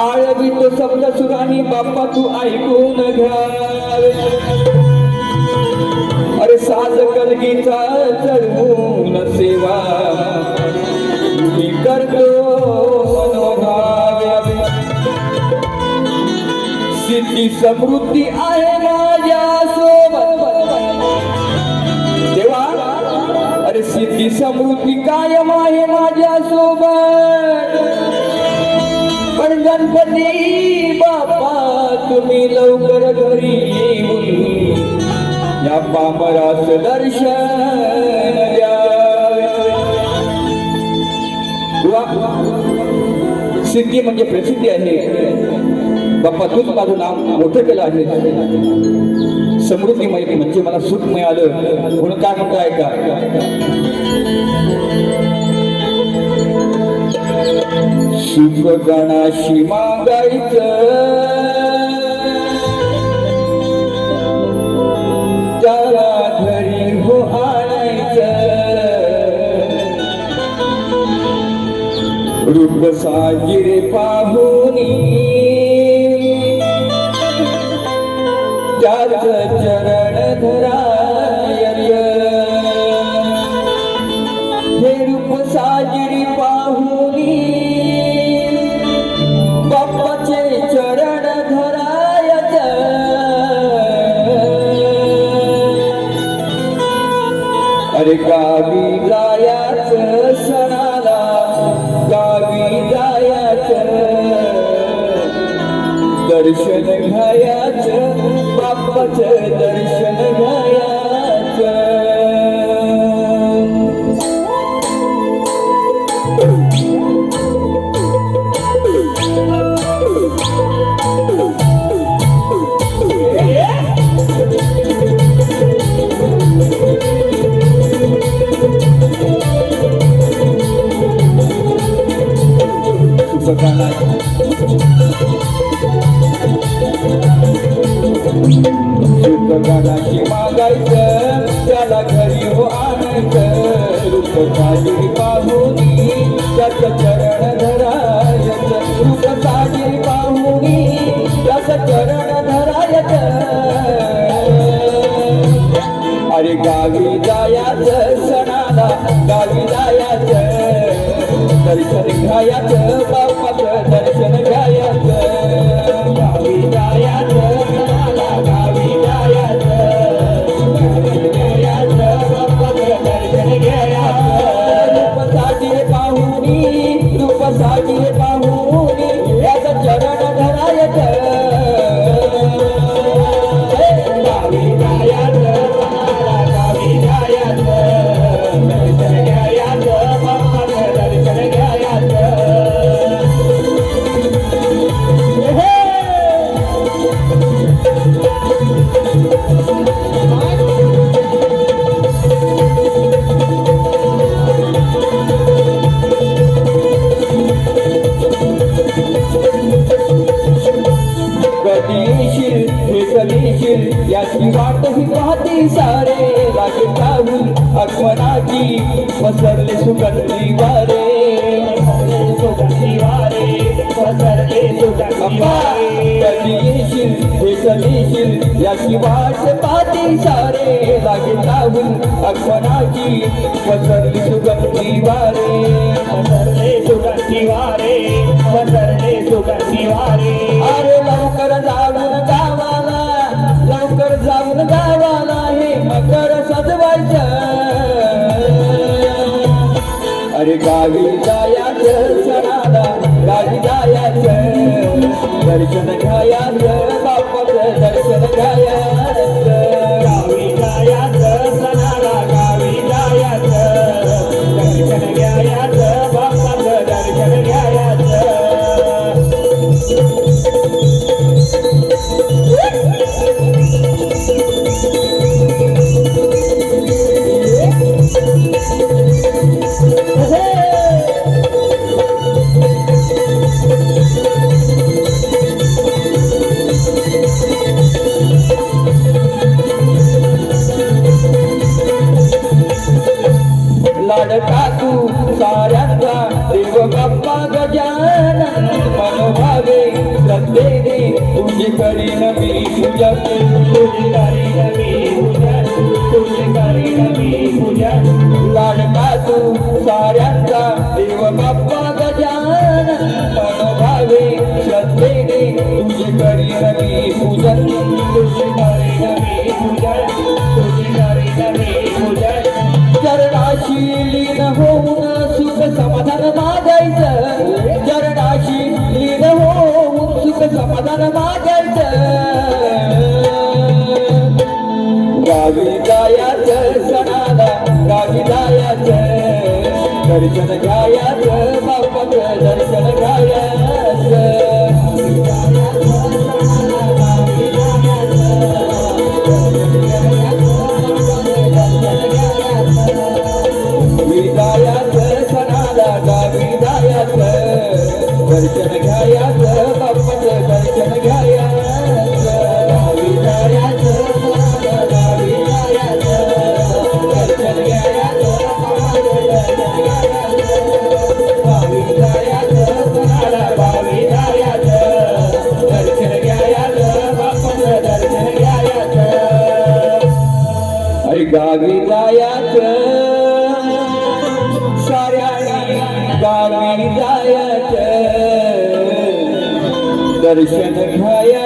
आळवीत शब्द सुरानी बाप्पा तू ऐकून घ्यावे अरे साज कलगीचा चढवून सेवा. मी करतो सिद्धी समृद्धी आहे माझ्या सोबत. देवा अरे सिद्धी समृद्धी कायम आहे माझ्या सोबत. पण गणपती बाप्पा तुम्ही लवकर घरी येऊन या पामरास दर्शन सिद्धी म्हणजे प्रसिद्धी आहे. बाप्पा तूच माझं नाव मोठं केलं आहे. समृद्धी माहिती म्हणजे मला सुख मिळालं. म्हणून काय म्हणताय का सुख गणाशी मागायचं. त्याला घरी हो आणायचं रूप सागिरे पाहुनी. त्याच अरे सुखगाना सुखगानाची मागायचं त्याला घरी हो आणायचं. रूप वाट ही पाहती सारे। लागे राहुल आगमनाची पसरले सुगंधी वारे। कधी येशील हे येशील याची वाट पाहती सारे। लागे राहुल आगमनाची पसरली सुगंधी वारे। पसरले सुगंधी वारे पसरले सुगंधी वारे। अरे गावी जायाचं सणाला गावी जायाचं दर्शन घ्यायाचं दर्शन घ्यायाचं. गावी जायाचं सणाला गावी जायाचं दर्शन घ्यायाचं दर्शन घ्यायाचं. लाडका तू साऱ्यांचा देव बाप्पा गजानन मनोभावे श्रद्धेने तुझे करीन मी पूजन तुझे करीन मी पूजन तुझे करीन मी पूजन. लाडका तू साऱ्यांचा देव बाप्पा गजान मनोभावे श्रद्धेने तुझे करीन मी पूजन. समाधान मागायचं गावी जायाचं सणाला गावी जायाचं दर्शन घ्यायाचं बाप्पाचं दर्शन घ्यायाचं विदायाचं सणाला दर्शन घ्यायाचं